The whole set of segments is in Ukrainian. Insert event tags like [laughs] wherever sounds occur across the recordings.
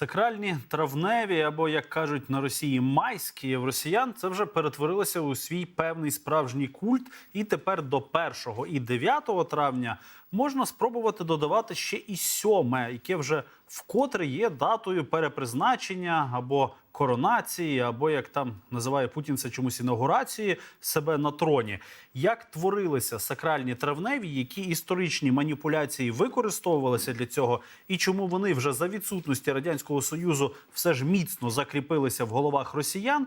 Сакральні травневі, або як кажуть на Росії, майські в росіян це вже перетворилося у свій певний справжній культ. І тепер до 1 і 9 травня можна спробувати додавати ще і 7, яке вже вкотре є датою перепризначення або коронації, або як там називає Путін це чомусь інаугурації себе на троні. Як творилися сакральні травневі, які історичні маніпуляції використовувалися для цього, і чому вони вже за відсутності радянського союзу все ж міцно закріпилися в головах росіян,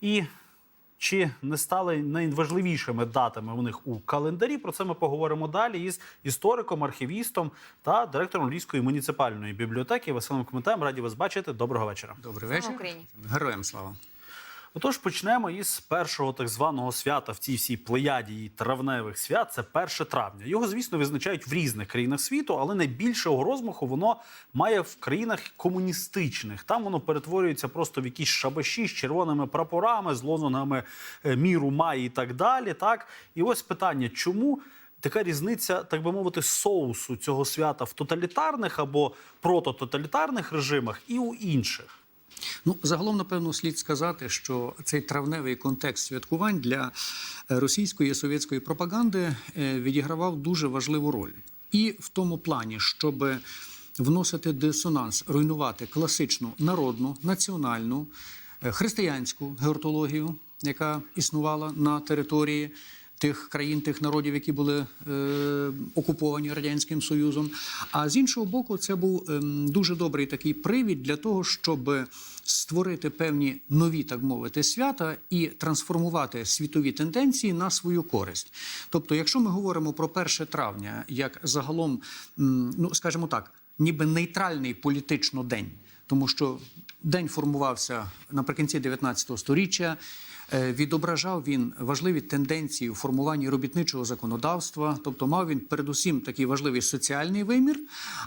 і чи не стали найважливішими датами у них у календарі? Про це ми поговоримо далі із істориком, архівістом та директором Львівської муніципальної бібліотеки Василем Коментаєм. Раді вас бачити. Доброго вечора. Добрий вечір. Україні. Героям слава. Отож, почнемо із першого так званого свята в цій всій плеяді і травневих свят. Це 1 травня. Його, звісно, визначають в різних країнах світу, але найбільшого розмаху воно має в країнах комуністичних. Там воно перетворюється просто в якісь шабаші з червоними прапорами, з лозунгами е, міру має і так далі. Так, і ось питання, чому? Така різниця, так би мовити, соусу цього свята в тоталітарних або протототалітарних режимах і у інших. Ну, загалом, напевно, слід сказати, що цей травневий контекст святкувань для е, російської і совєтської пропаганди е, відігравав дуже важливу роль. І в тому плані, щоб вносити дисонанс, руйнувати класичну народну, національну, е, християнську геортологію, яка існувала на території тих країн, тих народів, які були е, окуповані радянським союзом. А з іншого боку, це був ем, дуже добрий такий привід для того, щоб створити певні нові, так мовити, свята і трансформувати світові тенденції на свою користь. Тобто, якщо ми говоримо про 1 травня, як загалом, ну скажімо так, ніби нейтральний політично день, тому що день формувався наприкінці 19 століття. Е, Відображав він важливі тенденції у формуванні робітничого законодавства, тобто мав він передусім такий важливий соціальний вимір.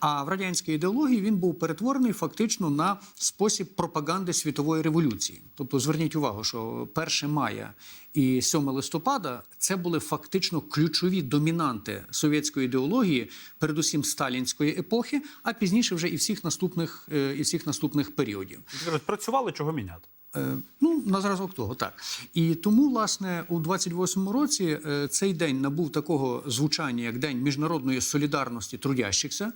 А в радянській ідеології він був перетворений фактично на спосіб пропаганди світової революції. Тобто, зверніть увагу, що 1 мая і 7 листопада це були фактично ключові домінанти совєтської ідеології, передусім сталінської епохи, а пізніше вже і всіх наступних е, і всіх наступних періодів. Працювали чого міняти. Е, Ну, на зразок того, так. І тому, власне, у 28-му році е, цей день набув такого звучання, як День міжнародної солідарності трудящихся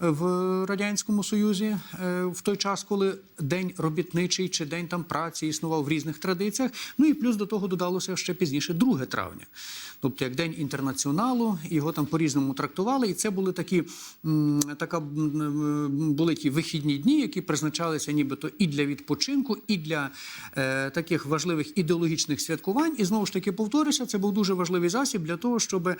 в Радянському Союзі е, в той час, коли День робітничий чи День там праці існував в різних традиціях. Ну і плюс до того додалося ще пізніше 2 травня. Тобто як День інтернаціоналу, його там по-різному трактували. І це були такі, така, були ті вихідні дні, які призначалися нібито і для відпочинку, і для е, таких важливих ідеологічних святкувань. І знову ж таки повторюся, це був дуже важливий засіб для того, щоб е,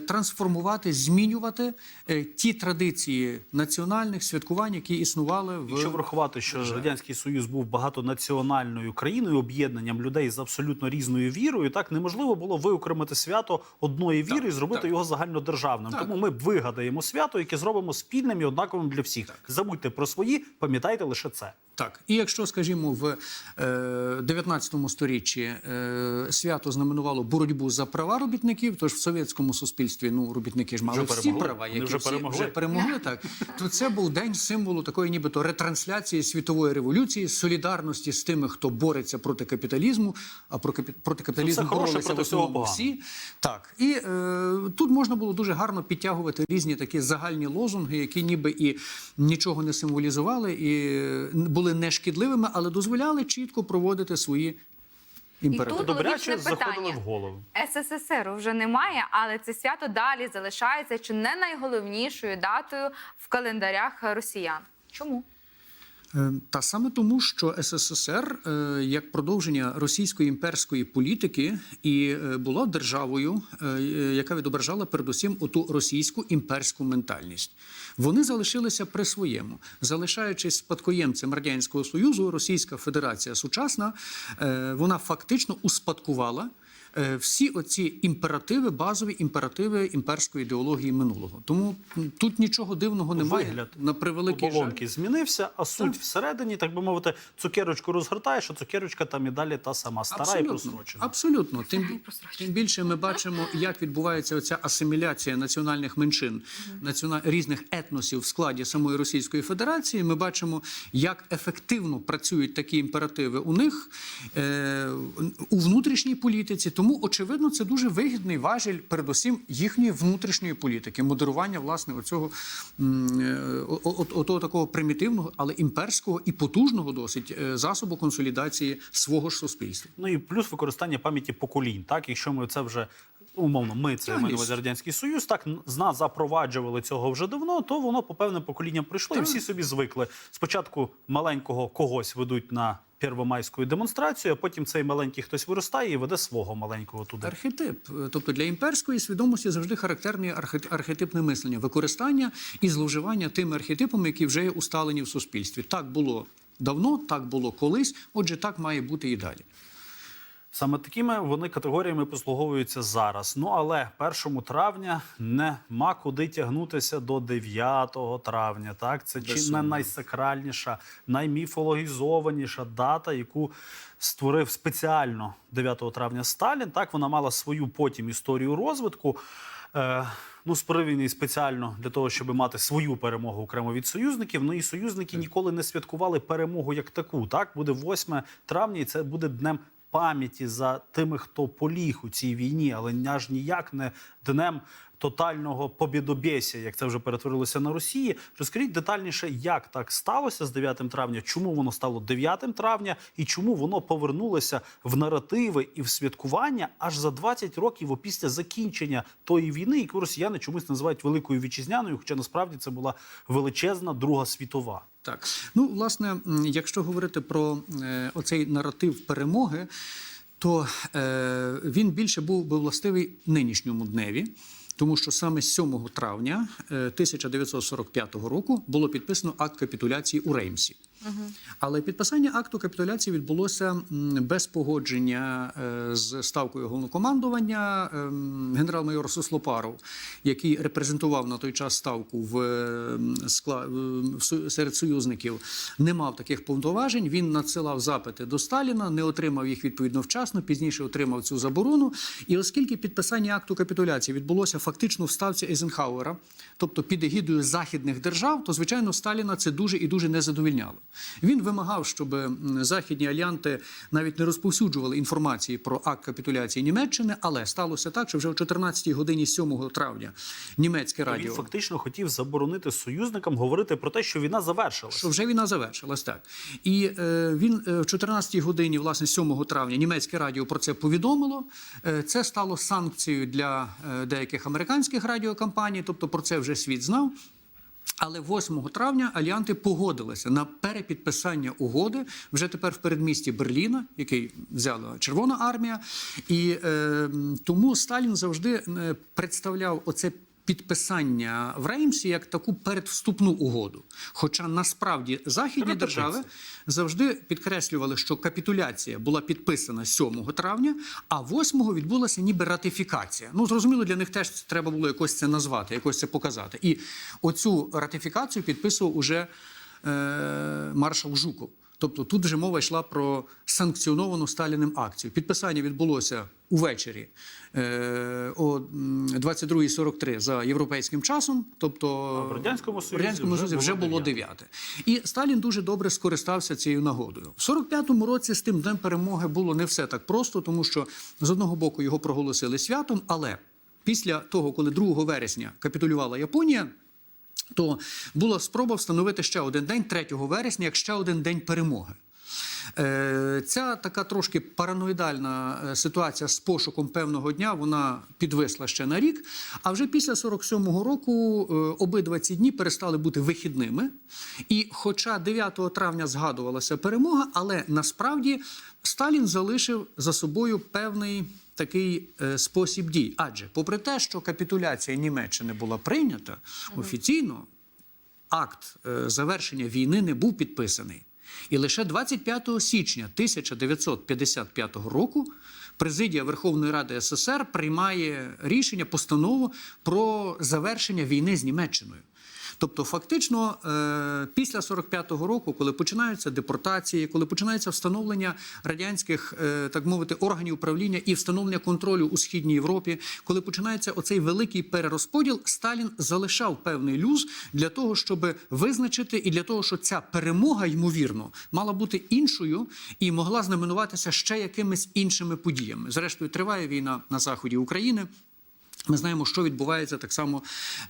трансформувати, змінювати е, ті традиції національних святкувань, які існували в Якщо врахувати, що радянський союз був багатонаціональною країною, об'єднанням людей з абсолютно різною вірою, так неможливо було виокремити свято одної віри Так, і зробити так. його загальнодержавним. Так. Тому ми вигадаємо свято, яке зробимо спільним і однаковим для всіх. Забудьте про свої, пам'ятайте лише це. Так, і якщо, скажімо, в е, 19 сторіччі е, свято знаменувало боротьбу за права робітників, тож в совєтському суспільстві ну робітники ж мали Вже всі перемогли. права, Вони які вже всі перемогли. вже перемогли, так [laughs] то це був день символу такої, нібито ретрансляції світової революції, солідарності з тими, хто бореться проти капіталізму, а про капі- проти капіталізму все боролися проти в основному всі. Так і е, тут можна було дуже гарно підтягувати різні такі загальні лозунги, які ніби і нічого не символізували, і е, були нешкідливими, але дозволяли чітко проводити свої імперативи. тут- Добряче логічне заходили в голову. СССР вже немає, але це свято далі залишається чи не найголовнішою датою в календарях росіян. Чому? Е, Та саме тому, що СССР е, як продовження російської імперської політики і е, була державою, яка відображала передусім оту російську імперську ментальність. Вони залишилися при своєму, залишаючись спадкоємцем радянського союзу, Російська Федерація сучасна, вона фактично успадкувала. Е, всі оці імперативи, базові імперативи імперської ідеології минулого. Тому тут нічого дивного немає. Вигляд на превеликий жаль. змінився, а суть Так. всередині, так би мовити, цукерочку розгортаєш, а цукерочка там і далі та сама стара і просрочена. Абсолютно. Тим, Стара і просрочена. тим більше ми бачимо, як відбувається оця асиміляція національних меншин, націона... різних етносів в складі самої Російської Федерації. Ми бачимо, як ефективно працюють такі імперативи у них е... у внутрішній політиці. Тому, очевидно, це дуже вигідний важіль, передусім, їхньої внутрішньої політики, модерування власне оцього е, отого такого примітивного, але імперського і потужного досить е, засобу консолідації свого ж суспільства. Ну і плюс використання пам'яті поколінь. Так, якщо ми це вже умовно, ми це увазі Радянський Союз, так з нас запроваджували цього вже давно, то воно по певним поколінням прийшло, і всі собі звикли. Спочатку маленького когось ведуть на первомайську демонстрацією, а потім цей маленький хтось виростає і веде свого маленького туди. Архетип, Е, тобто для імперської свідомості завжди характерне архет- архетипне мислення, використання і зловживання тими архетипами, які вже є усталені в суспільстві. Так було давно, так було колись. Отже, так має бути і далі. Саме такими вони категоріями послуговуються зараз. Ну але 1 травня нема куди тягнутися до 9 травня. Так, це чи не найсакральніша, найміфологізованіша дата, яку створив спеціально 9 травня Сталін. Так вона мала свою потім історію розвитку. Е, Ну, спривіний спеціально для того, щоб мати свою перемогу окремо від союзників. Ну і союзники ніколи не святкували перемогу як таку. Так буде 8 травня, і це буде днем пам'яті за тими, хто поліг у цій війні, але аж ніяк не днем тотального побідобєсія, як це вже перетворилося на Росії. Розкажіть детальніше, як так сталося з 9 травня, чому воно стало 9 травня, і чому воно повернулося в наративи і в святкування аж за 20 років опісля закінчення тої війни, яку росіяни чомусь називають великою вітчизняною, хоча насправді це була величезна Друга світова. Так, ну власне, якщо говорити про е, оцей наратив перемоги, то е, він більше був би властивий нинішньому дневі. Тому що саме 7 травня е, 1945 року було підписано акт капітуляції у Реймсі. Але підписання акту капітуляції відбулося без погодження е, з ставкою головнокомандування. Ем, Генерал-майор Суслопаров, який репрезентував на той час ставку в, ем, скла- серед союзників, не мав таких повноважень. Він надсилав запити до Сталіна, не отримав їх відповідно вчасно. Пізніше отримав цю заборону. І оскільки підписання акту капітуляції відбулося фактично в ставці Ейзенхауера, тобто під егідою західних держав, то звичайно Сталіна це дуже і дуже не задовільняло. Він вимагав, щоб західні альянти навіть не розповсюджували інформації про акт капітуляції Німеччини, але сталося так, що вже о 14-й годині 7 травня німецьке Він фактично хотів заборонити союзникам говорити про те, що війна завершилася. Що вже війна завершилась, так. І е, він е, в 14-й годині, власне, 7 травня, німецьке радіо про це повідомило. Е, це стало санкцією для е, деяких американських радіокомпаній, тобто про це вже світ знав. Але 8 травня альянти погодилися на перепідписання угоди вже тепер в передмісті Берліна, який взяла Червона армія. І е, тому Сталін завжди е, представляв оце підписання в Реймсі як таку передвступну угоду. Хоча насправді західні держави завжди підкреслювали, що капітуляція була підписана 7 травня, а 8 відбулася ніби ратифікація. Ну зрозуміло, для них теж треба було якось це назвати, якось це показати. І оцю ратифікацію підписував уже е, маршал Жуков. Тобто тут вже мова йшла про санкціоновану Сталіним акцію. Підписання відбулося увечері о м, 22.43 за європейським часом. Тобто А в Радянському Союзі в Радянському Союзі вже було було 9. 9. І Сталін дуже добре скористався цією нагодою. В 45-му році з тим днем перемоги було не все так просто, тому що з одного боку його проголосили святом, але після того, коли 2 вересня капітулювала Японія. То була спроба встановити ще один день, 3 вересня, як ще один день перемоги. Е, Ця така трошки параноїдальна е, ситуація з пошуком певного дня вона підвисла ще на рік. А вже після 47-го року е, обидва ці дні перестали бути вихідними. І хоча 9 травня згадувалася перемога, але насправді Сталін залишив за собою певний такий е, спосіб дій. Адже, попри те, що капітуляція Німеччини була прийнята офіційно, акт е, завершення війни не був підписаний. І лише 25 січня 1955 року президія Верховної Ради СССР приймає рішення, постанову про завершення війни з Німеччиною. Тобто, фактично, е, після 45-го року, коли починаються депортації, коли починається встановлення радянських, е, так мовити, органів управління і встановлення контролю у східній Європі, коли починається оцей великий перерозподіл, Сталін залишав певний люз для того, щоб визначити, і для того, щоб ця перемога, ймовірно, мала бути іншою і могла знаменуватися ще якимись іншими подіями. Зрештою, триває війна на заході України. Ми знаємо, що відбувається так само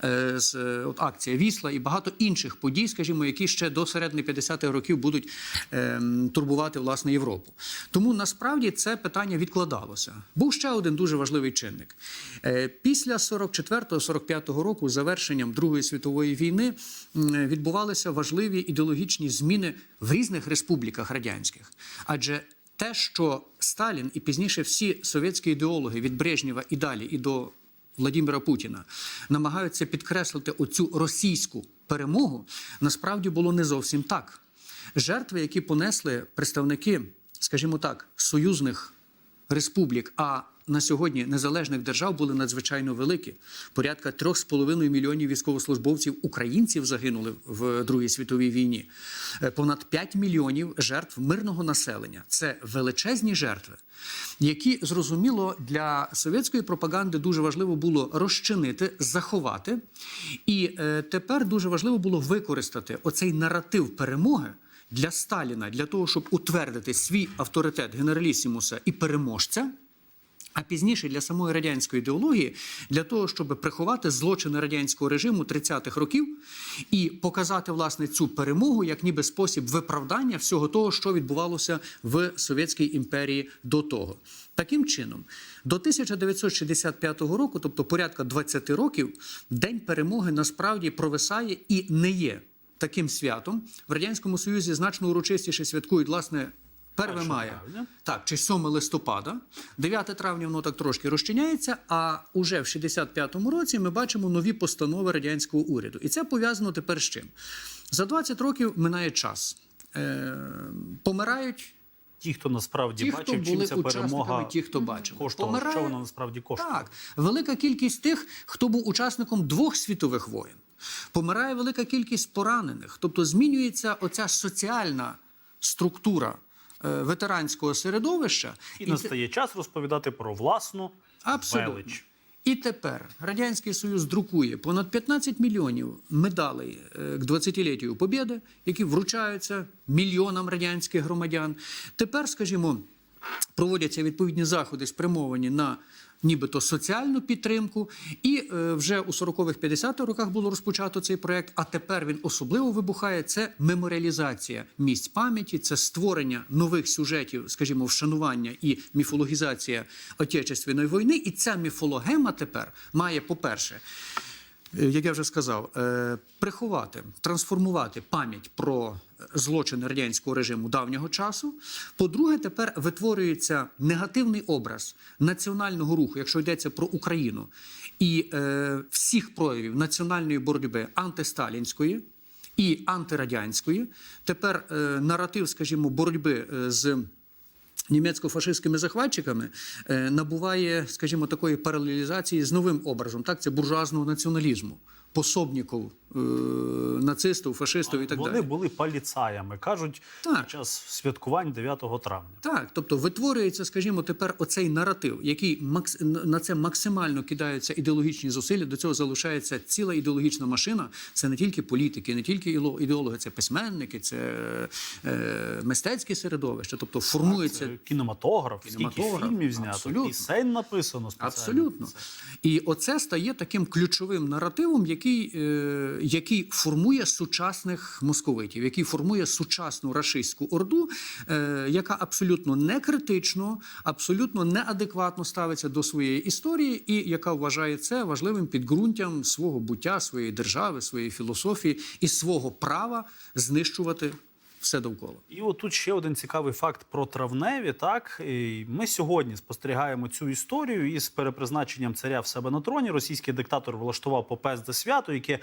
е, з е, от, акція Вісла і багато інших подій, скажімо, які ще до середини 50-х років будуть е, турбувати власне Європу. Тому насправді це питання відкладалося. Був ще один дуже важливий чинник. Е, після 44-45 року, завершенням Другої світової війни, відбувалися важливі ідеологічні зміни в різних республіках радянських, адже те, що Сталін і пізніше всі совєтські ідеологи від Брежнєва і далі, і до Владимира Путіна намагаються підкреслити оцю російську перемогу, насправді було не зовсім так. Жертви, які понесли представники, скажімо так, союзних республік, а на сьогодні незалежних держав були надзвичайно великі. Порядка 3,5 мільйонів військовослужбовців українців загинули в Другій світовій війні. Е, Понад 5 мільйонів жертв мирного населення. Це величезні жертви, які зрозуміло для совєтської пропаганди дуже важливо було розчинити, заховати. І е, тепер дуже важливо було використати оцей наратив перемоги для Сталіна, для того, щоб утвердити свій авторитет генералісімуса і переможця. А пізніше для самої радянської ідеології, для того, щоб приховати злочини радянського режиму 30-х років і показати власне цю перемогу як ніби спосіб виправдання всього того, що відбувалося в Совєтській імперії до того. Таким чином, до 1965 року, тобто порядка 20 років, День перемоги насправді провисає і не є таким святом. В радянському союзі значно урочистіше святкують власне 1 1 мая. травня. Так, чи 7 листопада, 9 травня воно так трошки розчиняється. А уже в 65-му році ми бачимо нові постанови радянського уряду. І це пов'язано тепер з чим? За 20 років минає час. Е, помирають Ті, хто насправді ті, хто бачив, чим були ця перемога ті, хто бачив. коштувала, що вона насправді коштувала. Так, велика кількість тих, хто був учасником двох світових воєн. Помирає велика кількість поранених. Тобто змінюється оця соціальна структура ветеранського середовища. І і настає час розповідати про власну Абсолютно. велич. І тепер Радянський Союз друкує понад 15 мільйонів медалей е, к 20-літтю Побєди, які вручаються мільйонам радянських громадян. Тепер, скажімо, проводяться відповідні заходи, спрямовані на нібито соціальну підтримку. І е, вже у 40-х 50-х роках було розпочато цей проект. А тепер він особливо вибухає. Це меморіалізація місць пам'яті, це створення нових сюжетів, скажімо, вшанування і міфологізація Отечественної війни. І ця міфологема тепер має, по-перше, е, як я вже сказав, е, приховати, трансформувати пам'ять про злочини радянського режиму давнього часу. По-друге, тепер витворюється негативний образ національного руху, якщо йдеться про Україну, і е, всіх проявів національної боротьби антисталінської. І антирадянської тепер е, наратив, скажімо, боротьби е, з німецько-фашистськими захватчиками е, набуває, скажімо, такої паралелізації з новим образом. Так, це буржуазного націоналізму, пособників е, нацистів, фашистів і так Вони далі. були паліцаями, кажуть, Так. під час святкувань 9 травня. Так, тобто витворюється, скажімо, тепер оцей наратив, який макс... на це максимально кидаються ідеологічні зусилля. До цього залишається ціла ідеологічна машина. Це не тільки політики, не тільки ідеологи, це письменники, це е, мистецьке середовище. Тобто формується Це кінематограф, скільки фільмів знято, пісень написано спеціально. Абсолютно. І оце стає таким ключовим наративом, який, е, який формує сучасних московитів, який формує сучасну рашистську орду, е, яка абсолютно не критично, абсолютно неадекватно ставиться до своєї історії, і яка вважає це важливим підґрунтям свого буття, своєї держави, своєї філософії і свого права знищувати все довкола. І от тут ще один цікавий факт про травневі. Так І ми сьогодні спостерігаємо цю історію із перепризначенням царя в себе на троні. Російський диктатор влаштував попезде свято, яке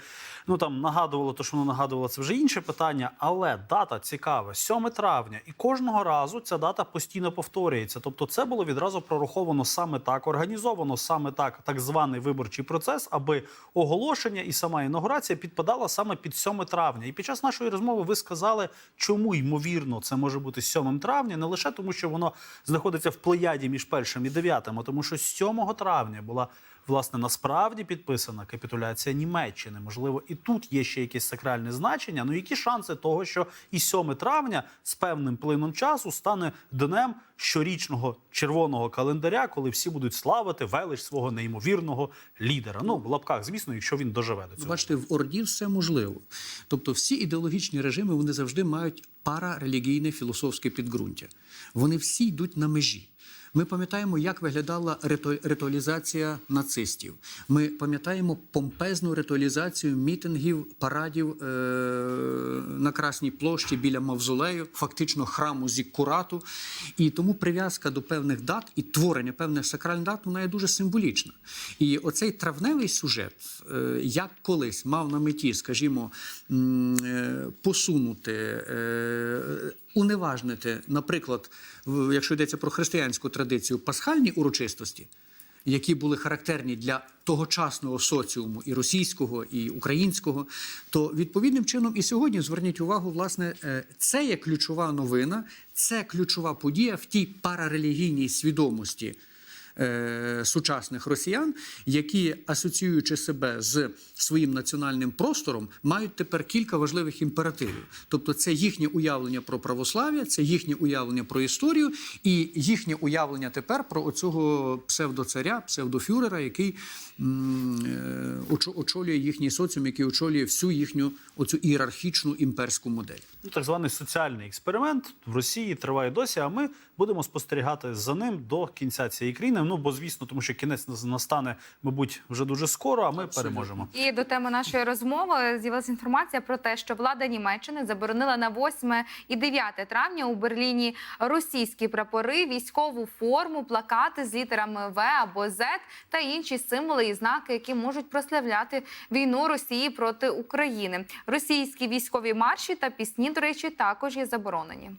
ну там нагадувало, то що воно нагадувало, це вже інше питання. Але дата цікава 7 травня, і кожного разу ця дата постійно повторюється. Тобто, це було відразу прораховано саме так, організовано саме так, так званий виборчий процес, аби оголошення і сама інаугурація підпадала саме під 7 травня. І під час нашої розмови ви сказали, чому ймовірно це може бути 7 травня, не лише тому, що воно знаходиться в плеяді між першим і дев'ятим, а тому, що 7 травня була. Власне, насправді підписана капітуляція Німеччини. Можливо, і тут є ще якесь сакральне значення. Ну які шанси того, що і 7 травня з певним плином часу стане днем щорічного червоного календаря, коли всі будуть славити велич свого неймовірного лідера. Ну в лапках, звісно, якщо він доживе до цього. Бачите, в Орді все можливо. Тобто, всі ідеологічні режими вони завжди мають парарелігійне філософське підґрунтя. Вони всі йдуть на межі. Ми пам'ятаємо, як виглядала риту- ритуалізація нацистів. Ми пам'ятаємо помпезну ритуалізацію мітингів, парадів е- на Красній площі біля мавзолею, фактично храму Зіккурату. І тому прив'язка до певних дат і творення певних сакральних дат вона є дуже символічна. І оцей травневий сюжет, е, як колись мав на меті, скажімо, е, посунути, е, уневажнити, наприклад, якщо йдеться про християнську традицію, пасхальні урочистості, які були характерні для тогочасного соціуму і російського, і українського, то відповідним чином і сьогодні зверніть увагу, власне, е, це є ключова новина, це ключова подія в тій парарелігійній свідомості е, сучасних росіян, які, асоціюючи себе з своїм національним простором, мають тепер кілька важливих імперативів.Тобто, це їхнє уявлення про православ'я, це їхнє уявлення про історію, і їхнє уявлення тепер про оцього псевдоцаря, псевдофюрера, який м, е, очо- очолює їхній соціум, який очолює всю їхню оцю ієрархічну імперську модель. Ну, так званий соціальний експеримент в Росії триває досі. А ми будемо спостерігати за ним до кінця цієї країни. Ну бо звісно, тому що кінець настане, мабуть, вже дуже скоро. А ми переможемо. І до теми нашої розмови з'явилася інформація про те, що влада Німеччини заборонила на 8 і 9 травня у Берліні російські прапори, військову форму, плакати з літерами В або З та інші символи і знаки, які можуть прославляти війну Росії проти України. Російські військові марші та пісні, до речі, також є заборонені.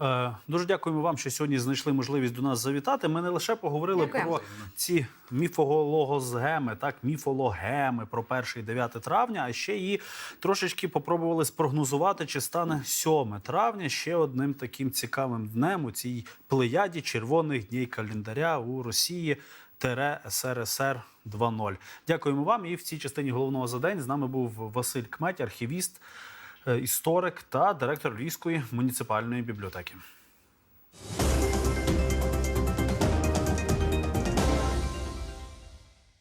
Е, Дуже дякуємо вам, що сьогодні знайшли можливість до нас завітати. Ми не лише поговорили Дякуємо. про ці міфологозгеми, так міфологеми про 1 і 9 травня, а ще і трошечки попробували спрогнозувати, чи стане 7 травня ще одним таким цікавим днем у цій плеяді червоних днів календаря у Росії. Тере СРСР 2.0. Дякуємо вам. І в цій частині головного за день з нами був Василь Кметь, архівіст, історик та директор Львівської муніципальної бібліотеки.